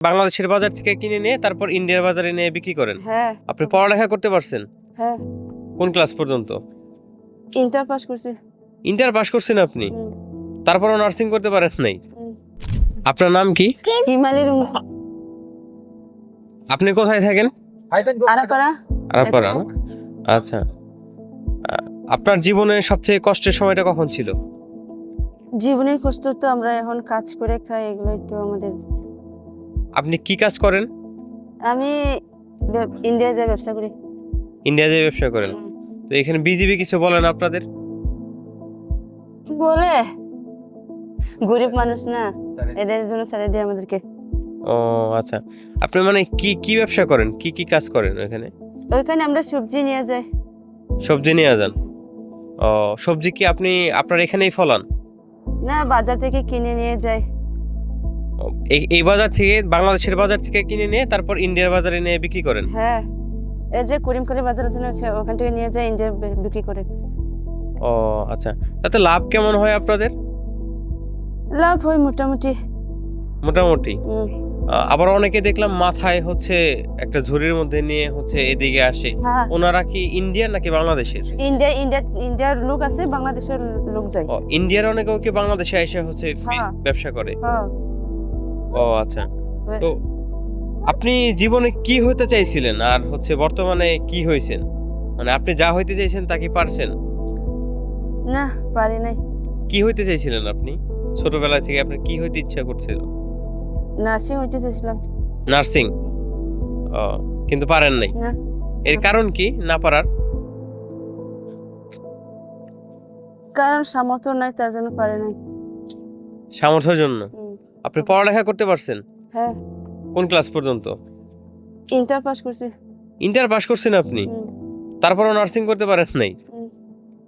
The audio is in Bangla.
বাংলাদেশের বাজার থেকে কিনে নিয়ে তারপর ইন্ডিয়ার বাজারে নিয়ে বিক্রি করেন? হ্যাঁ। আপনি পড়ালেখা করতে পারছেন? হ্যাঁ। কোন ক্লাস পর্যন্ত? ইন্টার পাস করছি। ইন্টার পাস করছেন আপনি? তারপরও নার্সিং করতে পারেন নাই? আপনার নাম কি? হিমালয়ের আপনি কোথায় থাকেন? আরাপাড়া। আরাপাড়া আচ্ছা। আপনার জীবনে সবথেকে কষ্টের সময়টা কখন ছিল? জীবনের কষ্ট তো আমরা এখন কাজ করে খাই এগুলোই তো আমাদের আপনি কি কাজ করেন? আমি ইন্ডিয়া যাই ব্যবসা করি। ইন্ডিয়া ইন্ডিয়াতে ব্যবসা করেন? তো এখানে বিজিবি কিছু বলেন আপনাদের? বলে? গরিব মানুষ না এদের জন্য ছেড়ে দিয়ে আমাদেরকে। ও আচ্ছা। আপনি মানে কি কি ব্যবসা করেন? কি কি কাজ করেন ওখানে ওইখানে আমরা সবজি নিয়ে যাই। সবজি নিয়ে যান? ও সবজি কি আপনি আপনার এখানেই ফলান? না বাজার থেকে কিনে নিয়ে যাই। এই বাজার থেকে বাংলাদেশের বাজার থেকে কিনে নিয়ে তারপর ইন্ডিয়ার বাজারে নিয়ে বিক্রি করেন? হ্যাঁ। এই যে করিমখালী বাজার আছে না সে- ওখান থেকে নিয়ে যাই ইন্ডিয়া বিক্রি করে। ও আচ্ছা। তাতে লাভ কেমন হয় আপনাদের? লাভ হয় মোটামুটি। মোটামুটি? আবার অনেকে দেখলাম মাথায় হচ্ছে একটা ঝুড়ির মধ্যে নিয়ে হচ্ছে এদিকে আসে। হ্যাঁ। ওনারা কি ইন্ডিয়ান নাকি বাংলাদেশের? ইন্ডিয়া ইন্ডিয়া ইন্ডিয়ার লোক আছে বাংলাদেশের লোক যায়। ইন্ডিয়ার অনেকেও কি বাংলাদেশে এসে হচ্ছে হ্যাঁ। ব্যবসা করে? হ্যাঁ। ও আচ্ছা। হ্যাঁ। তো আপনি জীবনে কি হতে চাইছিলেন? আর হচ্ছে বর্তমানে কি হয়েছেন মানে আপনি যা হইতে চাইছেন তা কি পারছেন? না পারি নাই। কি হইতে চাইছিলেন আপনি? ছোটবেলা থেকে আপনার কি হইতে ইচ্ছা করছিল? নার্সিং হইতে চাইছিলাম। নার্সিং? ও কিন্তু পারেন নাই। না এর কারণ কি? না পারার? কারণ সামর্থ্য নাই তার জন্য পারি নাই। সামর্থ্যের জন্য? আপনি পড়ালেখা করতে পারছেন? হ্যাঁ। কোন ক্লাস পর্যন্ত? ইন্টার পাস করছি। ইন্টার পাস করছেন আপনি? তারপরও নার্সিং করতে পারেন নাই।